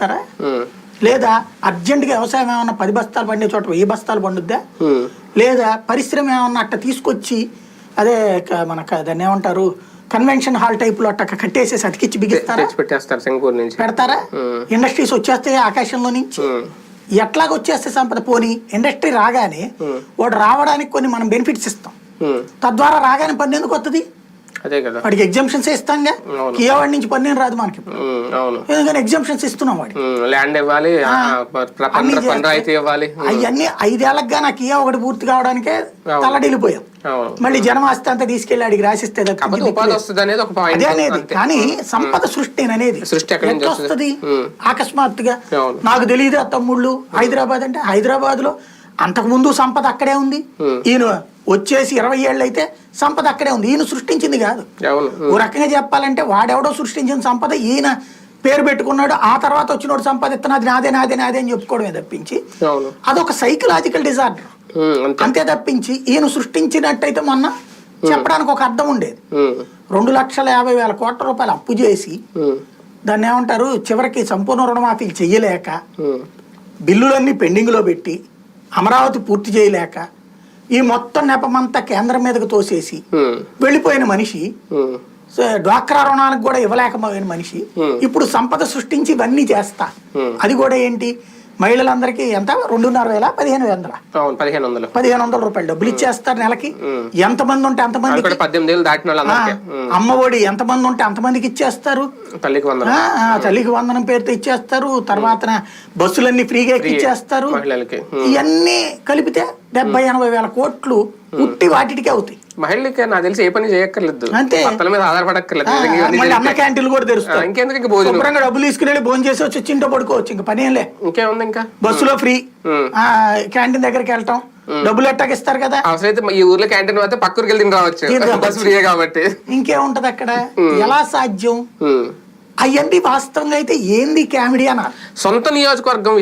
చేస్తారా? లేదా అర్జెంటుగా వ్యవసాయం ఏమన్నా పది బస్తాలు పండే చోట వెయ్యి బస్తాలు పండుద్దా? లేదా పరిశ్రమ ఏమన్నా అట్ట తీసుకొచ్చి అదే మనకు దాన్ని ఏమంటారు కన్వెన్షన్ హాల్ టైప్లో అట్ట కట్టేసేసి అతికిచ్చి బిగిస్తారా? పెట్టేస్తారు సింగపూర్ నుంచి. పెడతారా. ఇండస్ట్రీస్ వచ్చేస్తాయి ఆకాశంలో నుంచి? ఎట్లాగ వచ్చేస్తే సంపద? పోని ఇండస్ట్రీ రాగానే వాడు రావడానికి కొన్ని మనం బెనిఫిట్స్ ఇస్తాం. తద్వారా రాగానే పన్ను ఎందుకు వస్తుంది అదే కదా. వాడికి ఎగ్జామ్షన్స్ ఇస్తాంగా. కియావాడి నుంచి పన్ను ఏం రాదు మనకి అవును. ఎందుకని ఎగ్జామ్షన్స్ ఇస్తున్నాం ఉమ్, ల్యాండ్ ఇవ్వాలి రాయితీ ఇవ్వాలి. అవన్నీ ఐదేళ్ళకు నా కియా ఒకటి పూర్తి కావడానికే. తలడిల్లిపోయాం మళ్ళీ జనం ఆస్తి అంతా తీసుకెళ్ళి అడిగి రాసిస్తే అనేది అదే. కానీ సంపద సృష్టి అనేది వస్తుంది? అకస్మాత్తుగా. నాకు తెలియదు తమ్ముళ్ళు. హైదరాబాద్ అంటే హైదరాబాద్లో అంతకు ముందు సంపద అక్కడే ఉంది. ఈయన వచ్చేసి ఇరవై ఏళ్ళు అయితే సంపద అక్కడే ఉంది. ఈయన సృష్టించింది కాదు. ఓ రకంగా చెప్పాలంటే వాడెవడో సృష్టించిన సంపద ఈయన పేరు పెట్టుకున్నాడు ఆ తర్వాత వచ్చినోడు సంపాదిస్తున్న అది నాదే నాదే నాదే అని చెప్పుకోవడమే తప్పించి అదొక సైకలాజికల్ డిజార్డర్ అంతే. తప్పించి ఈయన సృష్టించినట్టయితే మొన్న చెప్పడానికి ఒక అర్థం ఉండేది. రెండు లక్షల యాభై వేల కోట్ల రూపాయలు అప్పు చేసి దాన్ని ఏమంటారు చివరికి సంపూర్ణ రుణమాఫీలు చెయ్యలేక ఉమ్, బిల్లులన్నీ పెండింగ్లో పెట్టి అమరావతి పూర్తి చేయలేక ఈ మొత్తం నెపమంతా కేంద్రం మీదకు తోసేసి వెళ్ళిపోయిన మనిషి డ్వాక్రా రుణాలకు కూడా ఇవ్వలేకపోయిన మనిషి. ఇప్పుడు సంపద సృష్టించి ఇవన్నీ చేస్తా. అది కూడా ఏంటి? మహిళలందరికీ ఎంత? రెండున్నర వేల పదిహేను వందల. పదిహేను వందలు. పదిహేను వందల రూపాయలు డబ్బులు ఇచ్చేస్తారు నెలకి. ఎంతమంది ఉంటే అది అంతమందికి కూడా పద్దెనిమిది ఏళ్ళు దాటిన వాళ్ళందరికీ. ఉమ్, అమ్మ ఒడి ఎంతమంది ఉంటే అంతమందికి ఇచ్చేస్తారు. తల్లికి ఆ, తల్లికి వందనం పేరుతో ఇచ్చేస్తారు తర్వాత బస్సులన్నీ ఫ్రీగా ఉమ్. ఇవన్నీ కలిపితే డెబ్బై ఎనభై వేల కోట్లు ఉట్టి వాటికే అవుతాయి. మహిళలకి నాకు తెలిసి ఏ పని చేయక్కర్లేదు. అంతే. భర్తల మీద ఆధారపడక్కర్లేదు. అన్న. క్యాంటీన్లు కూడా తెరుస్తారు. ఇంకెందుకు ఇంక భోజనం? శుభ్రంగా డబ్బులు తీసుకుని భోజనం చేసి వచ్చి చింటో పడుకోవచ్చు ఇంకా పని ఏం లే. ఇంకేముంది ఇంకా? బస్సులో ఫ్రీ. క్యాంటీన్ దగ్గరికి వెళ్ళటం డబ్బులు ఎట్టాకి ఇస్తారు కదా? అవసరమైతే ఈ ఊర్లో క్యాంటీన్ పోతే పక్క ఊరికి వెళ్ళి రావచ్చు. బస్ ఫ్రీ కాబట్టి. ఇంకేముంటది అక్కడ? ఎలా సాధ్యం? ఉమ్. అవన్నీ వాస్తవంగా అయితే ఏంది కామెడీ అన్నారు? సొంత నియోజకవర్గం